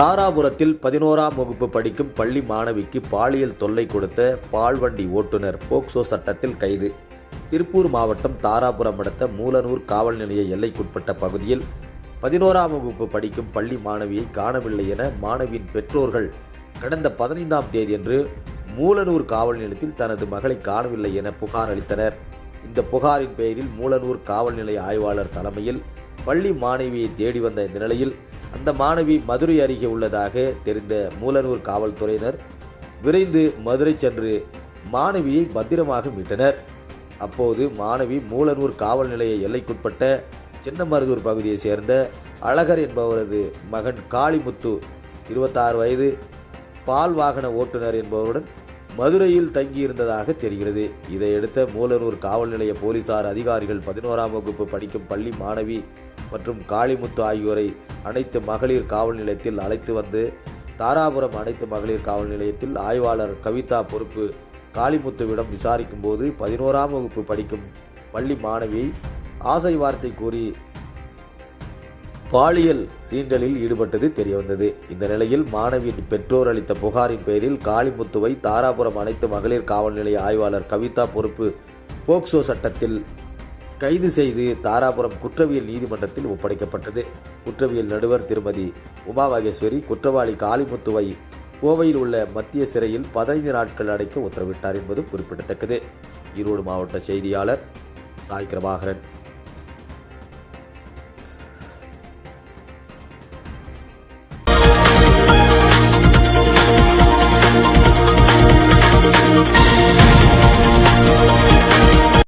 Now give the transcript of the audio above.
தாராபுரத்தில் பதினோராம் வகுப்பு படிக்கும் பள்ளி மாணவிக்கு பாலியல் தொல்லை கொடுத்த பால்வண்டி ஓட்டுநர் போக்சோ சட்டத்தில் கைது. திருப்பூர் மாவட்டம் தாராபுரம் அடுத்த மூலனூர் காவல் நிலைய எல்லைக்குட்பட்ட பகுதியில் பதினோராம் வகுப்பு படிக்கும் பள்ளி மாணவியை காணவில்லை என மாணவியின் பெற்றோர்கள் கடந்த பதினைந்தாம் தேதியன்று மூலனூர் காவல் நிலையத்தில் தனது மகளை காணவில்லை என புகார் அளித்தனர். இந்த புகாரின் பெயரில் மூலனூர் காவல் நிலைய ஆய்வாளர் தலைமையில் பள்ளி மாணவியை தேடி வந்த இந்த நிலையில் அந்த மாணவி மதுரை அருகே உள்ளதாக தெரிந்த மூலனூர் காவல்துறையினர் விரைந்து மதுரை சென்று மாணவியை பத்திரமாக மீட்டனர். அப்போது மாணவி மூலனூர் காவல் நிலைய எல்லைக்குட்பட்ட சின்னமருதூர் பகுதியை சேர்ந்த அழகர் என்பவரது மகன் காளிமுத்து இருபத்தாறு வயது பால் வாகன ஓட்டுநர் என்பவருடன் மதுரையில் தங்கியிருந்ததாக தெரிகிறது. இதையடுத்த மூலனூர் காவல் நிலைய போலீசார் அதிகாரிகள் பதினோராம் வகுப்பு படிக்கும் பள்ளி மாணவி மற்றும் காளிமுத்து ஆகியோரை அனைத்து மகளிர் காவல் நிலையத்தில் அழைத்து வந்து தாராபுரம் அனைத்து மகளிர் காவல் நிலையத்தில் ஆய்வாளர் கவிதா பொறுப்பு காளிமுத்துவிடம் விசாரிக்கும் போது பதினோராம் வகுப்பு படிக்கும் பள்ளி மாணவி ஆசை வார்த்தை கூறி பாலியல் சீண்டலில் ஈடுபட்டது தெரியவந்தது. இந்த நிலையில் மாணவியின் பெற்றோர் அளித்த புகாரின் பேரில் காளிமுத்துவை தாராபுரம் அனைத்து மகளிர் காவல் நிலைய ஆய்வாளர் கவிதா பொறுப்பு போக்சோ சட்டத்தில் கைது செய்து தாராபுரம் குற்றவியல் நீதிமன்றத்தில் ஒப்படைக்கப்பட்டது. குற்றவியல் நடுவர் திருமதி உமா மகேஸ்வரி குற்றவாளி காளிமுத்துவை கோவையில் உள்ள மத்திய சிறையில் பதினைந்து நாட்கள் அடைக்க உத்தரவிட்டார் என்பதும் குறிப்பிடத்தக்கது. ஈரோடு மாவட்ட செய்தியாளர் சாய் கிரபாகரன்